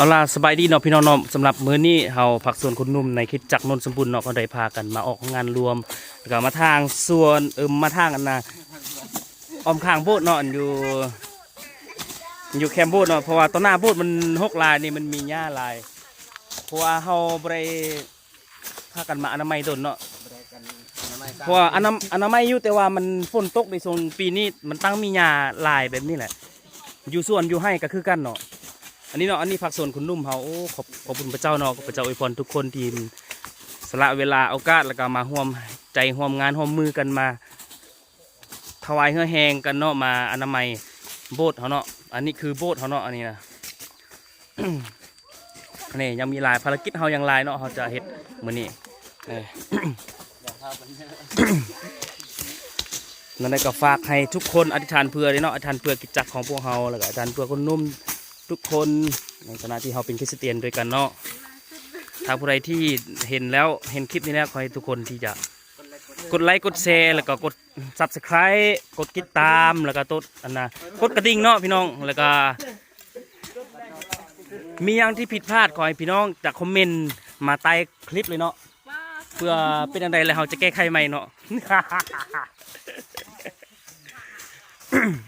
เอาล่ะสบายดีเนาะพี่น้องเนาะสำหรับมื้อนี้เฮาพักสวนคนหนุ่มในคิดจักนนสมบูรณ์เนาะก็ได้พากันมาออกงานรวมแล้วก็มาทางสวนเอิมมาทางอันน่ะออมข้างโบสถ์เนาะอันอยู่ อยู่แคมป์โบสถ์เนาะเพราะว่าต้นหน้าโบสถ์มันหกลายนี่มันมีหญ้าลายเพราะว่าเฮาบ่ได้พากันมาอนามัยตนเนาะเพราะว่าอนาอนามัยอยู่แต่ว่ามันฝนตกในโซนปีนี้มันตั้งมีหญ้าลายแบบนี้แหละ อยู่สวนอยู่ให้ก็คือกันเนาะ อันนี้เนาะอันนี้พักสวนคุณนุ่มเฮาโอ้ขอบขอบคุณพระเจ้าเนาะพระเจ้าอวยพรทุกคนทีมสละเวลาโอกาสแล้วก็มาร่วมใจร่วมงานร่วมมือกันมา ถวายเฮือแหงกันเนาะมาอนามัยโบสถ์เขาเนาะอันนี้คือโบสถ์เขาเนาะอันนี้นะนี่ยังมีหลายภารกิจเฮายังหลายเนาะเฮาจะเฮ็ดมื้อนี้เออนั่นก็ฝากให้ทุกคนอธิษฐานเพื่อเลยเนาะอธิษฐานเพื่อกิจจักรของพวกเฮาแล้วก็อธิษฐานเพื่อคนนุ่ม ทุกคนในฐานะที่เฮาเป็นคริสเตียนด้วยกันเนาะถ้าผู้ใดที่เห็นแล้วเห็นคลิปนี้แล้วขอให้ทุกคนที่จะกดไลค์กดแชร์แล้วก็กด subscribe กดติดตามแล้วก็ตดอันนะกดกระดิ่งเนาะพี่น้องแล้วก็ มีอย่างที่ผิดพลาดขอให้พี่น้องจากคอมเมนต์มาใต้คลิปเลยเนาะเพื่อเป็นอันใดแล้วเราจะแก้ไขใหม่เนาะ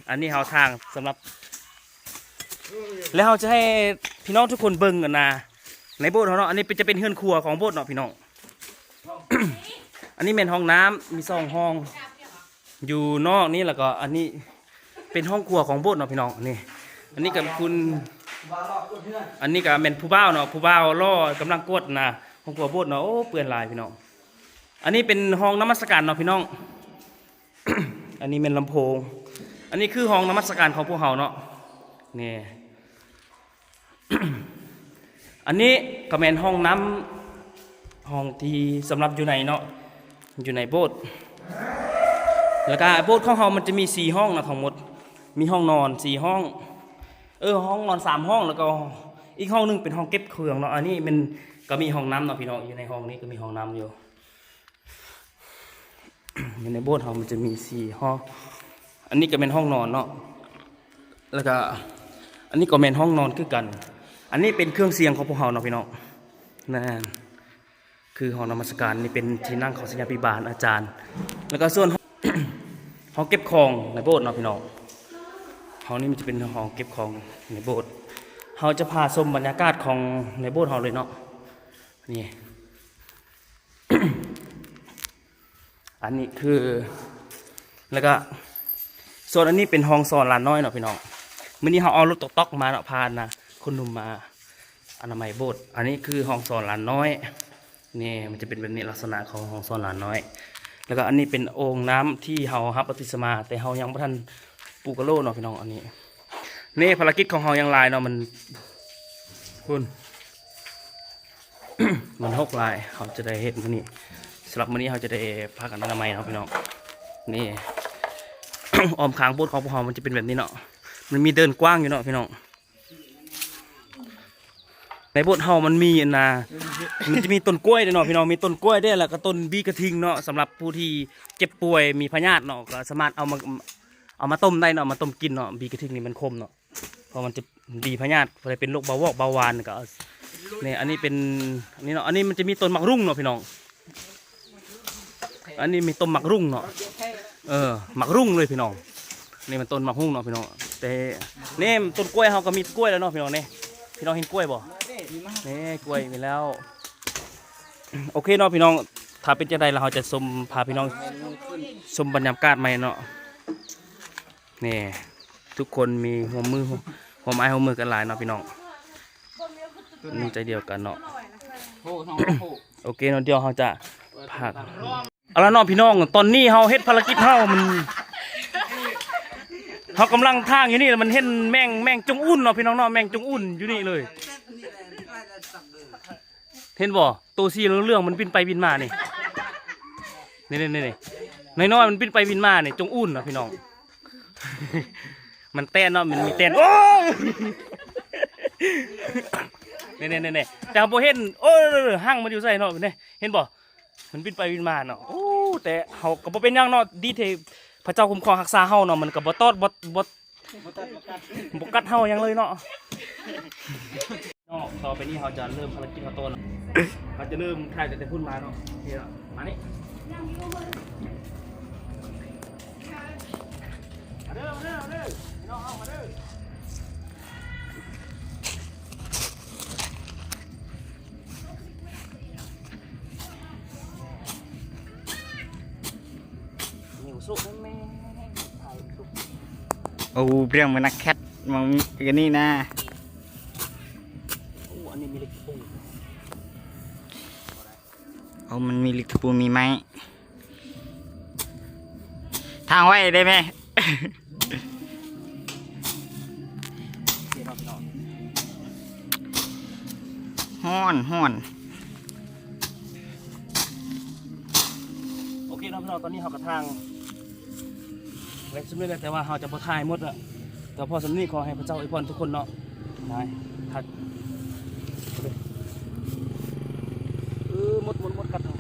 อันนี้เราทางสำหรับ แล้วเราจะให้พี่น้องทุกคนเบิ่งกันนะในโบสถ์เนาะอันนี้จะเป็นเฮือนครัวของโบสถ์เนาะพี่น้อง อันนี้เป็นห้องน้ำมีสองห้อง อยู่นอกนี่แล้วก็อันนี้เป็นห้องครัวของโบสถ์เนาะพี่น้องนี่ อันนี้กับคุณ อันนี้ก็เป็นผู้บ่าวเนาะผู้บ่าวล่อกำลังกดนะห้องครัวโบสถ์เนาะโอ้เปื่อนลายพี่น้อง อันนี้เป็นห้องนมัสการเนาะพี่น้อง อันนี้เป็นลำโพง อันนี้คือห้องนมัสการของพวกเราเนาะนี่ อันนี้ก็เป็นห้องน้ำห้องที่สำหรับอยู่ในเนาะอยู่ในโบสถ์แล้วก็โบสถ์ของเรามันจะมีสี่ห้องนะทั้งหมด มีห้องนอนสี่ห้อง เออห้องนอนสามห้องแล้วก็อีกห้องหนึงเป็นห้องเก็บเครื่องเนาะอันนี้เป็นก็มีห้องน้ำเนาะพี่น้องอยู่ในห้องนี้ก็มีห้องน้ำอยู่อยู่ในโบสถ์เรามันจะมีสี่ห้อง อันนี้ก็เป็นห้องนอนเนาะแล้วก็อันนี้ก็เป็นห้องนอนคือกัน อันนี้เป็นเครื่องเสียงของพวกเราเนาะพี่น้องนั่นคือหอนมัสการนี่เป็นที่นั่งของสัญญาปิบาลอาจารย์ แล้วก็ส่วนห้องเก็บของในโบสถ์เนาะพี่น้องห้องนี้มันจะเป็นห้องเก็บของในโบสถ์เราจะพาชมบรรยากาศของในโบสถ์เราเลยเนาะนี่อันนี้คือแล้วก็ส่วนอันนี้เป็นห้องสอนลานน้อยเนาะพี่น้องมื่อนี้เขาเอารถตกตอกมาเนาะพานนะ คนหนุ่มมาอนามัยโบสถ์อันนี้คือห้องสอนหลานน้อยนี่มันจะเป็นแบบนี้ลักษณะของห้องสอนหลานน้อย แล้วก็อันนี้เป็นโอ่งน้ำที่เฮาฮับปฏิสมา แต่เฮายังบ่ทันปลูกกะโหลเนาะพี่น้องอันนี้นี่ภารกิจของเฮายังหลายเนาะมันคุณมันหกลายเขาจะได้เห็นมื้อนี้สำหรับมื้อนี้เขาจะได้พากันอนามัยเนาะพี่น้องนี่ออมค้างโบสถ์ของพวกเรามันจะเป็นแบบนี้เนาะมันมีเดินกว้างอยู่เนาะพี่น้อง ในบสถ์เฮามันมีอันนามันจะมีต้นกล้วยด้วยเนาะพี่น้องมีต้นกล้วยด้วยแล้วก็ต้นบีกระทิงเนาะสำหรับผู้ที่เจ็บป่วยมีพยาธิเนาะก็สามารถเอามาเอามาต้มได้เนาะมาต้มกินเนาะบีกระทิงนี่มันคมเนาะเพราะมันจะดีพยาธิเวลาเป็นโรคเบาหวอกเบาหวานก็เนี่ยอันนี้เป็นอันนี้เนาะอันนี้มันจะมีต้นหมักรุ่งเนาะพี่น้อง อันนี้มีต้นหมักรุ่งเนาะเออหมักรุ่งเลยพี่น้องนี่มันต้นหมักรุ่งเนาะพี่น้องแต่นี่ต้นกล้วยเขาก็มีกล้วยแล้วเนาะพี่น้องเนี่ยพี่น้องเห็นกล้วยบ่ นี่กล้วยมีแล้ว โอเคเนาะพี่น้อง ถ้าเป็นจังไดเราจะชมพาพี่น้องชมบรรยากาศใหม่เนาะนี่ทุกคนมีหัวมือหัวไม้หัวมือกันหลายเนาะพี่น้องนี่ใจเดียวกันเนาะโอเคเนาะเดี๋ยวเราจะพักเอาละเนาะพี่น้อง ตอนนี้เราเฮ็ดภารกิจเฮามันเรากำลังทางอยู่นี่มันเห็นแมงแมงจงอุ่นเนาะพี่น้องเนาะแมงจงอุ่นอยู่นี่เลย เห็นบ่ตัวสีเรื่องๆมันบินไปบินมานี่นี่นี่นี่นี่น้อยๆมันบินไปบินมานี่จงอุ่นนะพี่น้อง มันเต้นเนาะมันมีเต้นโอ้ยนี่นี่นี่นี่แต่เราบ่เห็นโอ้ยห้างมันอยู่ใส่เนาะนี่เห็นบ่มันบินไปบินมาเนาะโอ้แต่เฮาก็บ่เป็นหยังเนาะดีเทพระเจ้าคุ้มครองรักษาเฮาเนาะมันก็บ่ตอดบ่บ่บ่กัดเฮายังเลยเนาะ ต่อไปนี้เราจะเริ่มภารกิจเขาโตแล้วเราจะเริ่มถ่ายแต่แต่พุ่นมาเนาะโอเคแล้วมานี่มาเด้อมาเด้อมาเด้อพี่น้องเอามาเด้อหิวสุกแม่แม่ถ่ายสุกโอ้เรื่องมันนักแคทมองกันนี่นะโอ้อั นนี้มีเล็กปุ้งโอ้มันมีลิกตะปูมีไหมทางไว้ได้ไหมห่องห้อนห้อนโอเคเนาะพี่น้องตอนนี้เรากระทางเล็กสุดเลยแต่ว่าเราจะพอทายหมดอะแต่พอสำนีขอให้พระเจ้าอวยพรทุกคนเนาะได้ทัด อมดมดมดกัด